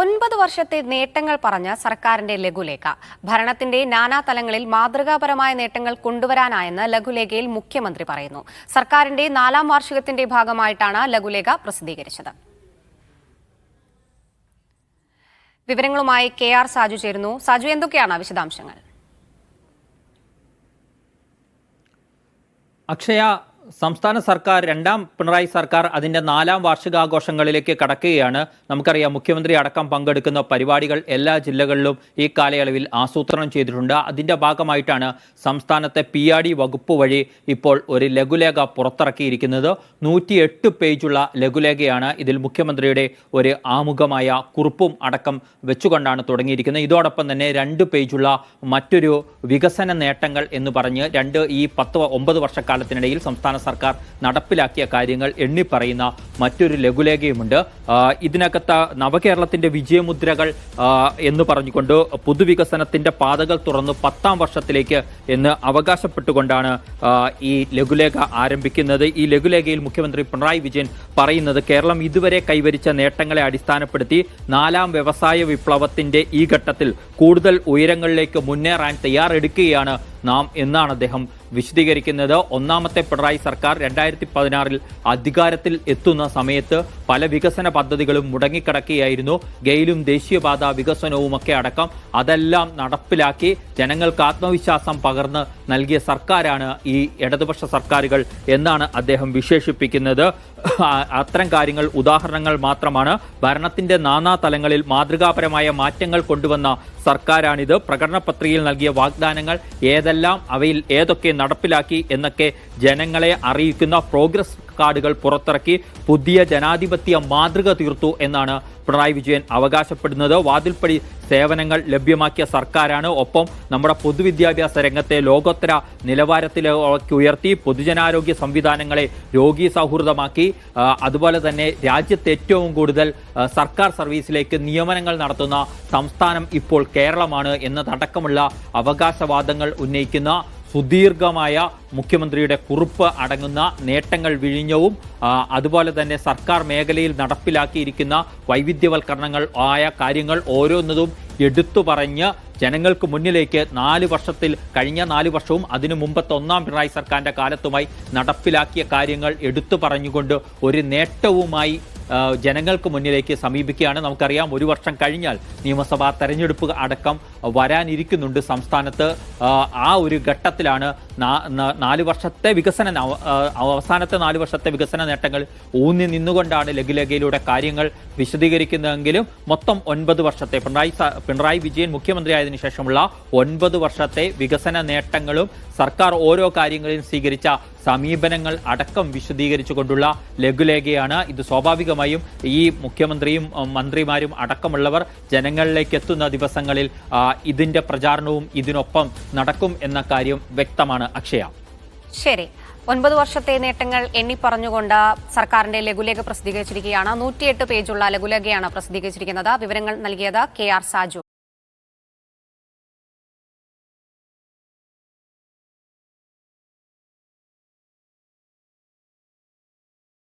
ഒൻപത് വർഷത്തെ നേട്ടങ്ങൾ പറഞ്ഞ സർക്കാരിന്റെ ലഘുലേഖ. ഭരണത്തിന്റെ നാനാ തലങ്ങളിൽ മാതൃകാപരമായ നേട്ടങ്ങൾ കൊണ്ടുവരാനായെന്ന് ലഘുലേഖയിൽ മുഖ്യമന്ത്രി പറയുന്നു. സർക്കാരിന്റെ നാലാം വാർഷികത്തിന്റെ ഭാഗമായിട്ടാണ് ലഘുലേഖ പ്രസിദ്ധീകരിച്ചത്. വിവരങ്ങളുമായി കെ ആർ സാജു ചേരുന്നു. സാജു എന്തൊക്കെയാണ് വിശദാംശങ്ങൾ? അക്ഷയ സംസ്ഥാന സർക്കാർ രണ്ടാം പിണറായി സർക്കാർ അതിന്റെ നാലാം വാർഷികാഘോഷങ്ങളിലേക്ക് കടക്കുകയാണ്. നമുക്കറിയാം മുഖ്യമന്ത്രി അടക്കം പങ്കെടുക്കുന്ന പരിപാടികൾ എല്ലാ ജില്ലകളിലും ഈ കാലയളവിൽ ആസൂത്രണം ചെയ്തിട്ടുണ്ട്. അതിന്റെ ഭാഗമായിട്ടാണ് സംസ്ഥാനത്തെ പി ആർ ഡി വകുപ്പ് വഴി ഇപ്പോൾ ഒരു ലഘുലേഖ പുറത്തിറക്കിയിരിക്കുന്നത്. നൂറ്റിയെട്ട് പേജുള്ള ലഘുലേഖയാണ് ഇതിൽ മുഖ്യമന്ത്രിയുടെ ഒരു ആമുഖമായ കുറിപ്പും അടക്കം വെച്ചുകൊണ്ടാണ് തുടങ്ങിയിരിക്കുന്നത്. ഇതോടൊപ്പം തന്നെ രണ്ട് പേജുള്ള മറ്റൊരു വികസന നേട്ടങ്ങൾ എന്ന് പറഞ്ഞ് രണ്ട് ഈ പത്ത് ഒമ്പത് വർഷക്കാലത്തിനിടയിൽ സംസ്ഥാന സർക്കാർ നടപ്പിലാക്കിയ കാര്യങ്ങൾ എണ്ണിപ്പറയുന്ന മറ്റൊരു ലഘുലേഖയുമുണ്ട്. ഇതിനകത്ത് നവകേരളത്തിന്റെ വിജയമുദ്രകൾ എന്ന് പറഞ്ഞുകൊണ്ട് പൊതുവികസനത്തിന്റെ പാതകൾ തുറന്ന് പത്താം വർഷത്തിലേക്ക് എന്ന് അവകാശപ്പെട്ടുകൊണ്ടാണ് ഈ ലഘുലേഖ ആരംഭിക്കുന്നത്. ഈ ലഘുലേഖയിൽ മുഖ്യമന്ത്രി പിണറായി വിജയൻ പറയുന്നത് കേരളം ഇതുവരെ കൈവരിച്ച നേട്ടങ്ങളെ അടിസ്ഥാനപ്പെടുത്തി നാലാം വ്യവസായ വിപ്ലവത്തിന്റെ ഈ ഘട്ടത്തിൽ കൂടുതൽ ഉയരങ്ങളിലേക്ക് മുന്നേറാൻ തയ്യാറെടുക്കുകയാണ് നാം എന്നാണ് അദ്ദേഹം വിശദീകരിക്കുന്നത് ഒന്നാമത്തെ പിണറായി സർക്കാർ രണ്ടായിരത്തി പതിനാറിൽ അധികാരത്തിൽ എത്തുന്ന സമയത്ത് പല വികസന പദ്ധതികളും മുടങ്ങിക്കിടക്കുകയായിരുന്നു. ഗെയിലും ദേശീയപാത വികസനവുമൊക്കെ അടക്കം അതെല്ലാം നടപ്പിലാക്കി ജനങ്ങൾക്ക് ആത്മവിശ്വാസം പകർന്ന് നൽകിയ സർക്കാരാണ് ഈ ഇടതുപക്ഷ സർക്കാരുകൾ എന്നാണ് അദ്ദേഹം വിശേഷിപ്പിക്കുന്നത്. അത്തരം കാര്യങ്ങൾ ഉദാഹരണങ്ങൾ മാത്രമാണ്. ഭരണത്തിന്റെ നാനാ തലങ്ങളിൽ മാതൃകാപരമായ മാറ്റങ്ങൾ കൊണ്ടുവന്ന സർക്കാരാണിത്. പ്രകടന പത്രികയിൽ നൽകിയ വാഗ്ദാനങ്ങൾ ഏതെല്ലാം അവയിൽ ഏതൊക്കെ നടപ്പിലാക്കി എന്നൊക്കെ ജനങ്ങളെ അറിയിക്കുന്ന പ്രോഗ്രസ് കാർഡുകൾ പുറത്തിറക്കി പുതിയ ജനാധിപത്യ മാതൃക തീർത്തു എന്നാണ് പിണറായി വിജയൻ അവകാശപ്പെടുന്നത്. വാതിൽപ്പടി സേവനങ്ങൾ ലഭ്യമാക്കിയ സർക്കാരാണ്. ഒപ്പം നമ്മുടെ പൊതുവിദ്യാഭ്യാസ രംഗത്തെ ലോകോത്തര നിലവാരത്തിലേക്ക് ഉയർത്തി പൊതുജനാരോഗ്യ സംവിധാനങ്ങളെ രോഗി സൗഹൃദമാക്കി. അതുപോലെ തന്നെ രാജ്യത്ത് ഏറ്റവും കൂടുതൽ സർക്കാർ സർവീസിലേക്ക് നിയമനങ്ങൾ നടത്തുന്ന സംസ്ഥാനം ഇപ്പോൾ കേരളമാണ് എന്നതടക്കമുള്ള അവകാശവാദങ്ങൾ ഉന്നയിക്കുന്ന സുദീർഘമായ മുഖ്യമന്ത്രിയുടെ കുറിപ്പ് അടങ്ങുന്ന നേട്ടങ്ങൾ വിഴിഞ്ഞവും അതുപോലെ തന്നെ സർക്കാർ മേഖലയിൽ നടപ്പിലാക്കിയിരിക്കുന്ന വൈവിധ്യവൽക്കരണങ്ങൾ ആയ കാര്യങ്ങൾ ഓരോന്നതും എടുത്തു പറഞ്ഞ് ജനങ്ങൾക്ക് മുന്നിലേക്ക് നാല് വർഷത്തിൽ കഴിഞ്ഞ നാല് വർഷവും അതിനു മുമ്പത്തെ ഒന്നാം പിണറായി സർക്കാരിന്റെ കാലത്തുമായി നടപ്പിലാക്കിയ കാര്യങ്ങൾ എടുത്തു പറഞ്ഞുകൊണ്ട് ഒരു നേട്ടവുമായി ജനങ്ങൾക്ക് മുന്നിലേക്ക് സമീപിക്കുകയാണ്. നമുക്കറിയാം ഒരു വർഷം കഴിഞ്ഞാൽ നിയമസഭാ തെരഞ്ഞെടുപ്പ് അടക്കം വരാനിരിക്കുന്നുണ്ട് സംസ്ഥാനത്ത്. ആ, ഒരു ഘട്ടത്തിലാണ് നാല് വർഷത്തെ വികസന അവസാനത്തെ നാല് വർഷത്തെ വികസന നേട്ടങ്ങൾ ഊന്നി നിന്നുകൊണ്ടാണ് ലഘുലേഖയിലൂടെ കാര്യങ്ങൾ വിശദീകരിക്കുന്നതെങ്കിലും മൊത്തം ഒൻപത് വർഷത്തെ പിണറായി പിണറായി വിജയൻ മുഖ്യമന്ത്രിയായതിനു ശേഷമുള്ള ഒൻപത് വർഷത്തെ വികസന നേട്ടങ്ങളും സർക്കാർ ഓരോ കാര്യങ്ങളിലും സ്വീകരിച്ച സമീപനങ്ങൾ അടക്കം വിശദീകരിച്ചുകൊണ്ടുള്ള ലഘുലേഖയാണ് ഇത്. സ്വാഭാവികമായും ഈ മുഖ്യമന്ത്രിയും മന്ത്രിമാരും അടക്കമുള്ളവർ ജനങ്ങളിലേക്ക് എത്തുന്ന ദിവസങ്ങളിൽ ഇതിന്റെ പ്രചാരണവും ഇതിനൊപ്പം നടക്കും എന്ന കാര്യം വ്യക്തമാണ് അക്ഷയ. ശരി. ഒൻപത് വർഷത്തെ നേട്ടങ്ങൾ എണ്ണി പറഞ്ഞുകൊണ്ട് സർക്കാരിന്റെ ലഘുലേഖ പ്രസിദ്ധീകരിച്ചിരിക്കുകയാണ്. നൂറ്റിയെട്ട് പേജുള്ള ലഘുലേഖയാണ് പ്രസിദ്ധീകരിച്ചിരിക്കുന്നത്. വിവരങ്ങൾ നൽകിയത് കെ ആർ സാജു.